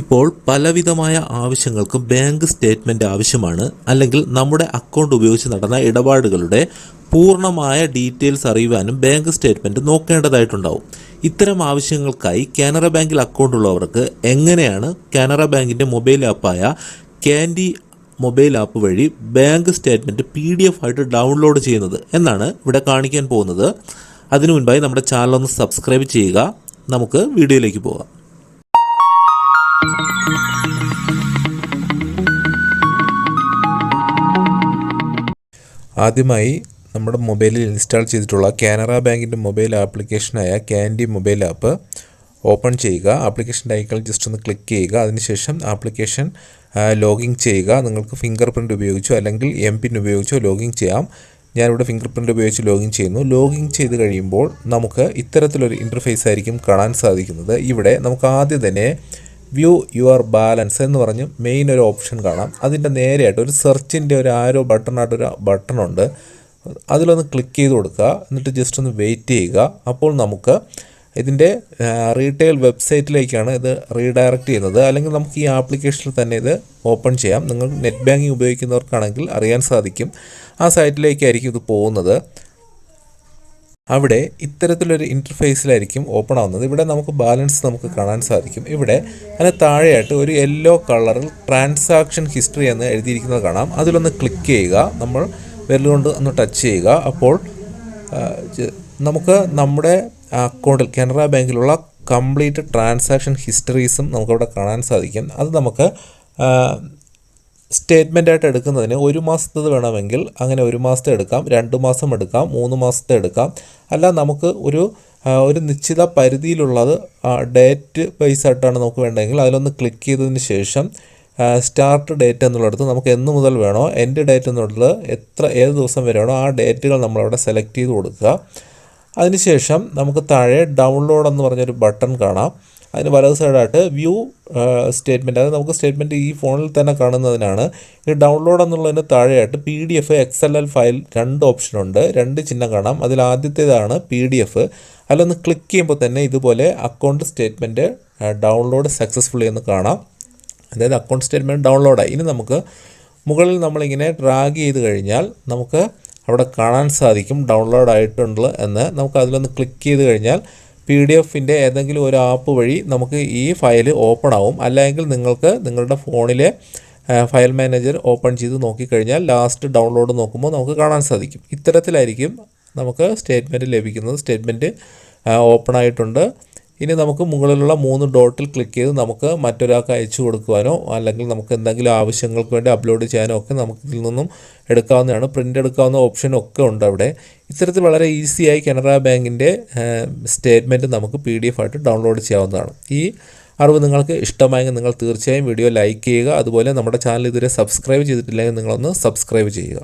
ഇപ്പോൾ പലവിധമായ ആവശ്യങ്ങൾക്കും ബാങ്ക് സ്റ്റേറ്റ്മെന്റ് ആവശ്യമാണ്. അല്ലെങ്കിൽ നമ്മുടെ അക്കൗണ്ട് ഉപയോഗിച്ച് നടന്ന ഇടപാടുകളുടെ പൂർണമായ ഡീറ്റെയിൽസ് അറിയുവാനും ബാങ്ക് സ്റ്റേറ്റ്മെന്റ് നോക്കേണ്ടതായിട്ടുണ്ടാവും. ഇത്തരം ആവശ്യങ്ങൾക്കായി കാനറ ബാങ്കിൽ അക്കൗണ്ട് ഉള്ളവർക്ക് എങ്ങനെയാണ് കാനറ ബാങ്കിന്റെ മൊബൈൽ ആപ്പായ ക്യാൻഡി മൊബൈൽ ആപ്പ് വഴി bank statement P D F ആയിട്ട് ഡൗൺലോഡ് ചെയ്യുന്നത് എന്നാണ് ഇവിടെ കാണിക്കാൻ പോകുന്നത്. അതിനു മുൻപായി നമ്മുടെ ചാനൽ ഒന്ന് സബ്സ്ക്രൈബ് ചെയ്യുക. നമുക്ക് വീഡിയോയിലേക്ക് പോകാം. ആദ്യമായി നമ്മുടെ മൊബൈലിൽ ഇൻസ്റ്റാൾ ചെയ്തിട്ടുള്ള കാനറ ബാങ്കിന്റെ മൊബൈൽ ആപ്ലിക്കേഷനായ ക്യാൻഡി മൊബൈൽ ആപ്പ് ഓപ്പൺ ചെയ്യുക. ആപ്ലിക്കേഷന്റെ ഐക്കൺ ജസ്റ്റ് ഒന്ന് ക്ലിക്ക് ചെയ്യുക. അതിനുശേഷം ആപ്ലിക്കേഷൻ ലോഗിൻ ചെയ്യുക. നിങ്ങൾക്ക് ഫിംഗർ പ്രിന്റ് ഉപയോഗിച്ചോ അല്ലെങ്കിൽ എം പിൻ ഉപയോഗിച്ചോ ലോഗിൻ ചെയ്യാം. ഞാനിവിടെ ഫിംഗർ പ്രിന്റ് ഉപയോഗിച്ച് ലോഗിൻ ചെയ്യുന്നു. ലോഗിൻ ചെയ്ത് കഴിയുമ്പോൾ നമുക്ക് ഇത്തരത്തിലൊരു ഇന്റർഫേസ് ആയിരിക്കും കാണാൻ സാധിക്കുന്നത്. ഇവിടെ നമുക്ക് ആദ്യം തന്നെ വ്യൂ യുവർ ബാലൻസ് എന്ന് പറഞ്ഞ് മെയിൻ ഒരു ഓപ്ഷൻ കാണാം. അതിന്റെ നേരെയായിട്ട് ഒരു സെർച്ചിന്റെ ഒരു ആരോ ബട്ടണായിട്ടൊരു ബട്ടണുണ്ട് അതിലൊന്ന് ക്ലിക്ക് ചെയ്ത് കൊടുക്കുക. എന്നിട്ട് ജസ്റ്റ് ഒന്ന് വെയിറ്റ് ചെയ്യുക. അപ്പോൾ നമുക്ക് ഇതിന്റെ റീറ്റെയിൽ വെബ്സൈറ്റിലേക്കാണ് ഇത് റീഡയറക്റ്റ് ചെയ്യുന്നത്. അല്ലെങ്കിൽ നമുക്ക് ഈ ആപ്ലിക്കേഷനിൽ തന്നെ ഇത് ഓപ്പൺ ചെയ്യാം. നിങ്ങൾ നെറ്റ് ബാങ്കിങ് ഉപയോഗിക്കുന്നവർക്കാണെങ്കിൽ അറിയാൻ സാധിക്കും. ആ സൈറ്റിലേക്കായിരിക്കും ഇത് പോകുന്നത്. അവിടെ ഇത്തരത്തിലൊരു ഇന്റർഫേസിലായിരിക്കും ഓപ്പൺ ആവുന്നത്. ഇവിടെ നമുക്ക് ബാലൻസ് നമുക്ക് കാണാൻ സാധിക്കും. ഇവിടെ അതിന് താഴെയായിട്ട് ഒരു യെല്ലോ കളറിൽ ട്രാൻസാക്ഷൻ ഹിസ്റ്ററി എന്ന് എഴുതിയിരിക്കുന്നത് കാണാം. അതിലൊന്ന് ക്ലിക്ക് ചെയ്യുക. നമ്മൾ വിരലുകൊണ്ട് ഒന്ന് ടച്ച് ചെയ്യുക. അപ്പോൾ നമുക്ക് നമ്മുടെ അക്കൗണ്ടിൽ കാനറ ബാങ്കിലുള്ള കംപ്ലീറ്റ് ട്രാൻസാക്ഷൻ ഹിസ്റ്ററീസും നമുക്കവിടെ കാണാൻ സാധിക്കും. അത് നമുക്ക് സ്റ്റേറ്റ്മെന്റ് ആയിട്ട് എടുക്കുന്നതിന് ഒരു മാസത്തത് വേണമെങ്കിൽ അങ്ങനെ ഒരു മാസത്തെ എടുക്കാം രണ്ട് മാസം എടുക്കാം മൂന്ന് മാസത്തെ എടുക്കാം. അല്ല നമുക്ക് ഒരു ഒരു നിശ്ചിത പരിധിയിലുള്ളത് ഡേറ്റ് ബേസ് ആയിട്ടാണ് നമുക്ക് വേണ്ടതെങ്കിൽ അതിലൊന്ന് ക്ലിക്ക് ചെയ്തതിന് ശേഷം സ്റ്റാർട്ട് ഡേറ്റ് എന്നുള്ളിടത്ത് നമുക്ക് എന്ന് മുതൽ വേണോ എന്റെ ഡേറ്റ് എന്നുള്ളത് എത്ര ഏത് ദിവസം വരെയാണോ ആ ഡേറ്റുകൾ നമ്മളവിടെ സെലക്ട് ചെയ്ത് കൊടുക്കുക. അതിനുശേഷം നമുക്ക് താഴെ ഡൗൺലോഡ് എന്ന് പറഞ്ഞൊരു ബട്ടൺ കാണാം. അതിന് വലത് സൈഡായിട്ട് വ്യൂ സ്റ്റേറ്റ്മെന്റ് അത് നമുക്ക് സ്റ്റേറ്റ്മെന്റ് ഈ ഫോണിൽ തന്നെ കാണുന്നതിനാണ്. ഇത് ഡൗൺലോഡ് എന്നുള്ളതിന് താഴെയായിട്ട് P D F X L L file രണ്ട് ഓപ്ഷനുണ്ട് രണ്ട് ചിഹ്നം കാണാം. അതിൽ ആദ്യത്തേതാണ് പി ഡി എഫ്. അതിലൊന്ന് ക്ലിക്ക് ചെയ്യുമ്പോൾ തന്നെ ഇതുപോലെ അക്കൗണ്ട് സ്റ്റേറ്റ്മെന്റ് ഡൗൺലോഡ് സക്സസ്ഫുള്ളി എന്ന് കാണാം. അതായത് അക്കൗണ്ട് സ്റ്റേറ്റ്മെന്റ് ഡൗൺലോഡായി. ഇനി നമുക്ക് മുകളിൽ നമ്മളിങ്ങനെ ഡ്രാഗ് ചെയ്ത് കഴിഞ്ഞാൽ നമുക്ക് അവിടെ കാണാൻ സാധിക്കും ഡൗൺലോഡ് ആയിട്ടുണ്ട് എന്ന്. നമുക്ക് അതിലൊന്ന് ക്ലിക്ക് ചെയ്ത് കഴിഞ്ഞാൽ പി ഡി എഫിന്റെ ഏതെങ്കിലും ഒരു ആപ്പ് വഴി നമുക്ക് ഈ ഫയൽ ഓപ്പൺ ആവും. അല്ലെങ്കിൽ നിങ്ങൾക്ക് നിങ്ങളുടെ ഫോണിലെ ഫയൽ മാനേജർ ഓപ്പൺ ചെയ്ത് നോക്കിക്കഴിഞ്ഞാൽ ലാസ്റ്റ് ഡൗൺലോഡ് നോക്കുമ്പോൾ നമുക്ക് കാണാൻ സാധിക്കും. ഇത്തരത്തിലായിരിക്കും നമുക്ക് സ്റ്റേറ്റ്മെന്റ് ലഭിക്കുന്നത്. സ്റ്റേറ്റ്മെന്റ് ഓപ്പൺ ആയിട്ടുണ്ട്. ഇനി നമുക്ക് മുകളിലുള്ള മൂന്ന് ഡോട്ടിൽ ക്ലിക്ക് ചെയ്ത് നമുക്ക് മറ്റൊരാൾക്ക് അയച്ചു കൊടുക്കുവാനോ അല്ലെങ്കിൽ നമുക്ക് എന്തെങ്കിലും ആവശ്യങ്ങൾക്ക് വേണ്ടി അപ്ലോഡ് ചെയ്യാനോ ഒക്കെ നമുക്ക് ഇതിൽ നിന്നും എടുക്കാവുന്നതാണ്. പ്രിന്റ് എടുക്കാവുന്ന ഓപ്ഷൻ ഒക്കെ ഉണ്ട് അവിടെ. ഇത്തരത്തിൽ വളരെ ഈസിയായി കനറ ബാങ്കിന്റെ സ്റ്റേറ്റ്മെന്റ് നമുക്ക് പി ഡി എഫ് ആയിട്ട് ഡൗൺലോഡ് ചെയ്യാവുന്നതാണ്. ഈ അറിവ് നിങ്ങൾക്ക് ഇഷ്ടമായെങ്കിൽ നിങ്ങൾ തീർച്ചയായും വീഡിയോ ലൈക്ക് ചെയ്യുക. അതുപോലെ നമ്മുടെ ചാനൽ ഇതുവരെ സബ്സ്ക്രൈബ് ചെയ്തിട്ടില്ലെങ്കിൽ നിങ്ങളൊന്ന് സബ്സ്ക്രൈബ് ചെയ്യുക.